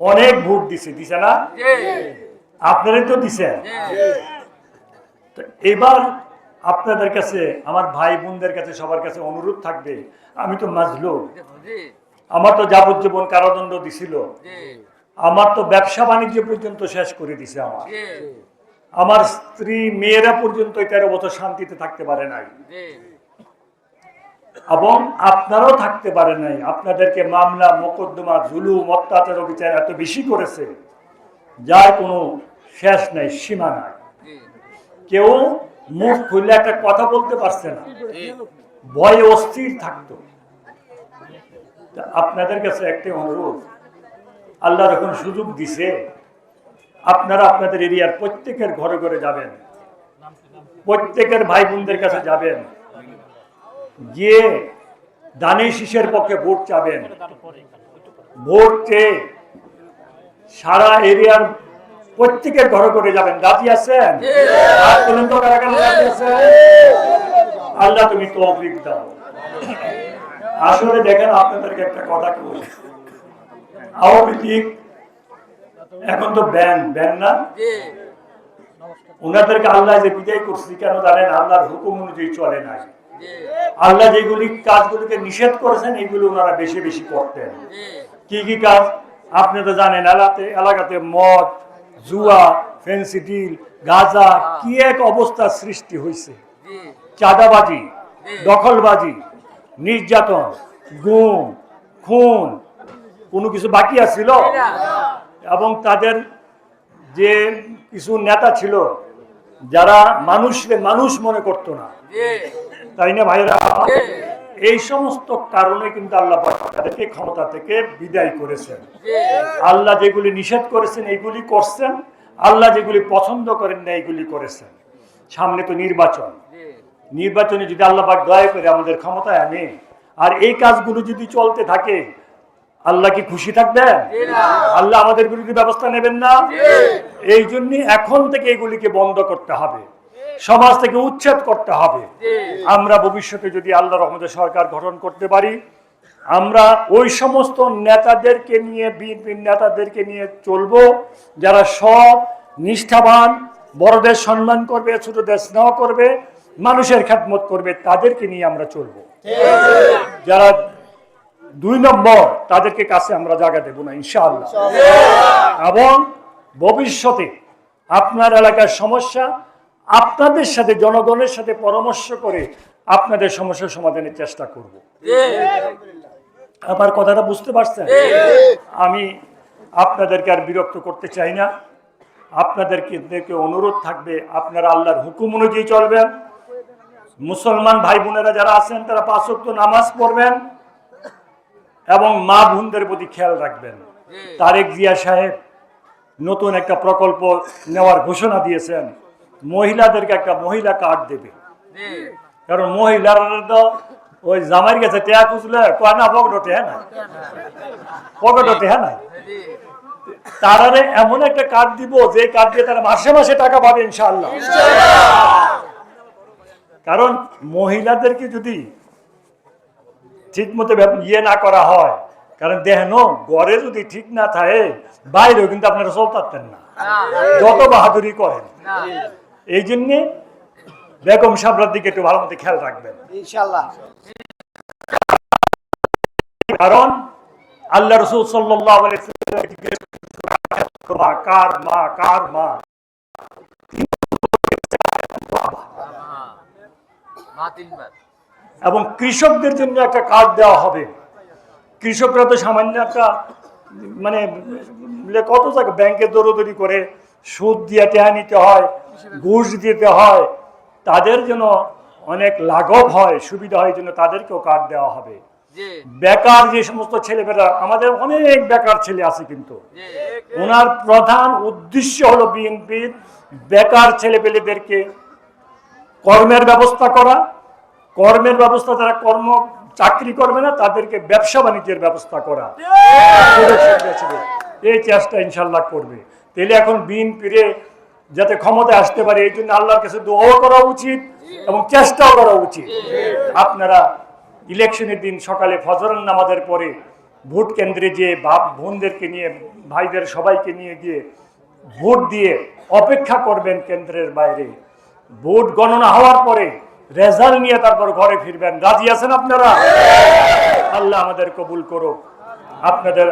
অনেক ভোট দিছে দিছে না? আপনারাই তো দিছেন তো এবার আপনাদের কাছে আমার ভাই বোনদের কাছে সবার কাছে অনুরোধ থাকবে আমি তো মাজলো আমার তো যাবজ্জীবন কারাদণ্ড দিছিল। আমার তো ব্যবসা বাণিজ্য পর্যন্ত শেষ করে দিছে আমার। আমার স্ত্রী মেয়েরা পর্যন্ত তেরো বছর শান্তিতে থাকতে পারে নাই। এবং আপনারাও থাকতে পারে নাই। আপনাদেরকে মামলা মোকদ্দমা জুলুম অত্যাচার অবিচার এত বেশি করেছে। যার কোনো শেষ নাই সীমা নাই। কেউ মুখ খুললে একটা কথা বলতে পারছে না। ভয়ে অস্থির থাকতো। আপনাদের কাছে একটি অনুরোধ। আল্লাহ যখন সুযোগ দিছে আপনারা আপনাদের এরিয়ার প্রত্যেকের ঘরে ঘরে যাবেন। প্রত্যেকের ভাই বোনদের কাছে যাবেন। গিয়ে দানি শীষের পক্ষে ভোট চাবেন ভোট চেয়ে সারা এরিয়ার প্রত্যেকের ঘরে ঘরে যাবেন। রাজি আছেন? তো? আল্লাহ তুমি তৌফিক দাও। আসলে দেখেন আপনাদেরকে একটা কথা কি বলি আওয়ামী লীগ এখন তো ব্যান ব্যান না? ওনাদেরকে আল্লাহ যে বিদায় করছি কেন জানেন? আল্লাহর হুকুম অনুযায়ী চলে নাই। আল্লাহ যেগুলি কাজগুলিকে নিষেধ করেছেন এগুলো ওনারা বেশি বেশি করতেন। কি কি কাজ? আপনি তো জানেন এলাকাতে এলাকাতে মদ জুয়া ফেন্সি ডিল গাঁজা কি এক অবস্থার সৃষ্টি হয়েছে চাঁদাবাজি দখলবাজি নির্যাতন গুম খুন কোনো কিছু বাকি আছিল? এবং তাদের যে কিছু নেতা ছিল যারা মানুষকে মানুষ মনে করতো না। তাই না ভাইরা এই সমস্ত কারণে কিন্তু আল্লাহ তাদেরকে ক্ষমতা থেকে বিদায় করেছেন। আল্লাহ যেগুলি নিষেধ করেছেন এইগুলি করছেন। আল্লাহ যেগুলি পছন্দ করেন না এইগুলি করেছেন। সামনে তো নির্বাচন। নির্বাচনে যদি আল্লাহ দয়া করে আমাদের ক্ষমতায় আনে আর এই কাজগুলো যদি চলতে থাকে আল্লাহ কি খুশি থাকবেন? আল্লাহ আমাদের বিরুদ্ধে ব্যবস্থা নেবেন না? এই জন্য এখন থেকে এগুলিকে বন্ধ করতে হবে। সমাজ থেকে উচ্ছেদ করতে হবে। আমরা ভবিষ্যতে যদি আল্লাহ রহমদের সরকার গঠন করতে পারি আমরা ওই সমস্ত নেতাদেরকে নিয়ে বিএনপির নেতাদেরকে নিয়ে চলবো যারা সব নিষ্ঠাবান বড়দের সম্মান করবে ছোটদের স্নেহ করবে মানুষের খ্যাতমত করবে তাদেরকে নিয়ে আমরা চলবো। যারা দুই নম্বর তাদেরকে কাছে আমরা জায়গা দেবো না ইনশাআল্লাহ। এবং ভবিষ্যতে আপনার এলাকার সমস্যা আপনাদের সাথে জনগণের সাথে পরামর্শ করে আপনাদের সমস্যার সমাধানের চেষ্টা করব। আমার কথাটা বুঝতে পারছেন? আমি আপনাদেরকে আর বিরক্ত করতে চাই না। আপনাদেরকে অনুরোধ থাকবে আপনারা আল্লাহর হুকুম অনুযায়ী চলবেন। মুসলমান ভাই বোনেরা যারা আছেন তারা পাঁচ নামাজ পড়বেন। এবং মা বোনদের প্রতি খেয়াল রাখবেন। তারেক জিয়া সাহেব নতুন একটা প্রকল্প নেওয়ার ঘোষণা দিয়েছেন। মহিলাদেরকে একটা মহিলা কার্ড দেবে। কারণ মহিলারা তো ওই জামাইয়ের কাছে টেয়া খুঁজলে কয় না পকেটে হ্যাঁ না পকেটে হ্যাঁ না তারারে এমন একটা কার্ড দিব যে কার্ড দিয়ে তারা মাসে মাসে টাকা পাবে ইনশাআল্লাহ। কারণ মহিলাদেরকে যদি ঠিক মতো ইয়ে না করা হয়। কারণ দেখেন ঘরে যদি ঠিক না থাকে বাইরেও কিন্তু আপনারা চলতারতেন না। যত বাহাদুরি করেন। এই জন্যে বেগম সাবরার দিকে একটু ভালো মতো খেয়াল রাখবেন। কারণ আল্লাহ রসুল সাল্লাহ মা কার মা মা? এবং কৃষকদের জন্য একটা কার্ড দেওয়া হবে। কৃষকরা তো সামান্য একটা মানে কত টাকা ব্যাংকে দৌড়দৌড়ি করে সুদ দিয়ে টেহা নিতে হয় ঘুষ দিতে হয় তাদের জন্য অনেক লাঘব হয় সুবিধা হয় জন্য তাদেরকেও কার্ড দেওয়া হবে। বেকার যে সমস্ত ছেলেমেয়েরা আমাদের অনেক বেকার ছেলে আছে কিন্তু। ওনার প্রধান উদ্দেশ্য হলো বিএনপির বেকার ছেলেপেলেদেরকে কর্মের ব্যবস্থা করা কর্মের ব্যবস্থা, যারা কর্ম, চাকরি করবে না, তাদেরকে ব্যবসা বাণিজ্যের ব্যবস্থা করা। এই চেষ্টা ইনশাল্লাহ করবে। তাহলে এখন বিএনপিরে যাতে ক্ষমতা আসতে পারে, এই জন্য আল্লাহর কাছে দোয়াও করা উচিত এবং চেষ্টাও করা উচিত। আপনারা ইলেকশনের দিন সকালে ফজর নামাজের পরে ভোট কেন্দ্রে যে বাপ বোনদেরকে নিয়ে, ভাইদের সবাইকে নিয়ে গিয়ে ভোট দিয়ে অপেক্ষা করবেন কেন্দ্রের বাইরে। ভোট গণনা হওয়ার পরে রেজাল্ট নিয়ে তারপর ঘরে ফিরবেন। রাজি আছেন আপনারা? আল্লাহ আমাদের কবুল করুক। আপনাদের